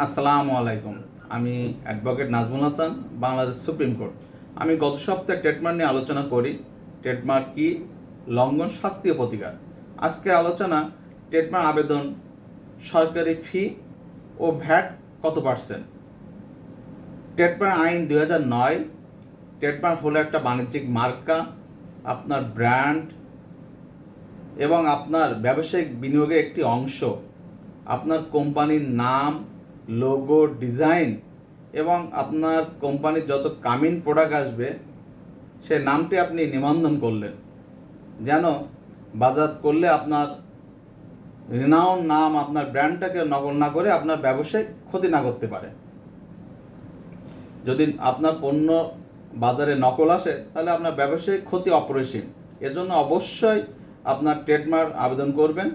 আসসালামু আলাইকুম। আমি advocate Nazmul Hasan, Bangladesh supreme court. আমি গত সপ্তাহে ট্রেডমার্ক নিয়ে আলোচনা করি। ট্রেডমার্ক কি? লঙ্ঘন শাস্তীয় প্রতিকার। আজকে আলোচনা, ট্রেডমার্ক আবেদন, সরকারি ফি ও ভ্যাট কত পার্সেন্ট? ট্রেডমার্ক আইন দুই হাজার নয়, ট্রেডমার্ক হলো একটা বাণিজ্যিক মার্কা, আপনার ব্র্যান্ড এবং আপনার ব্যবসায়িক বিনিয়োগের একটি অংশ। আপনার কোম্পানির নাম লোগো ডিজাইন এবং আপনার কোম্পানির যত কামিন প্রোডাক্ট আসবে, সে নামটি আপনি নিবন্ধন করলেন। যেন বাজার করলে আপনার রিনাউন নাম, আপনার ব্র্যান্ডটাকে নকল না করে আপনার ব্যবসায় ক্ষতি না করতে পারে। যদি আপনার পণ্য বাজারে নকল আসে, তাহলে আপনার ব্যবসায়িক ক্ষতি অপরিসীম। এজন্য অবশ্যই আপনার ট্রেডমার্ক আবেদন করবেন।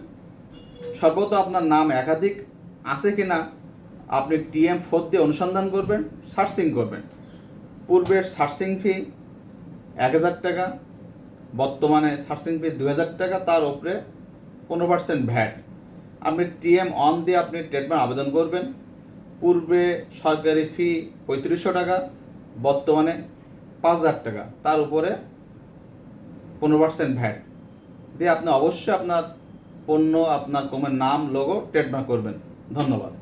সর্বত আপনার নাম একাধিক আছে কি না আপনি টিএম ফোর দিয়ে অনুসন্ধান করবেন সার্চিং করবেন। পূর্বের সার্চিং ফি এক হাজার টাকা, বর্তমানে সার্চিং ফি দু হাজার টাকা, তার উপরে পনেরো পার্সেন্ট ভ্যাট। আপনি টিএম অন দিয়ে আপনি ট্রেডমার্ক আবেদন করবেন। পূর্বে সরকারি ফি পঁয়ত্রিশশো টাকা, বর্তমানে পাঁচ হাজার টাকা, তার উপরে পনেরো পার্সেন্ট ভ্যাট। দিয়ে আপনি অবশ্যই আপনার পণ্য, আপনার কোম্পানির নাম লোগো ট্রেডমার্ক করবেন। ধন্যবাদ।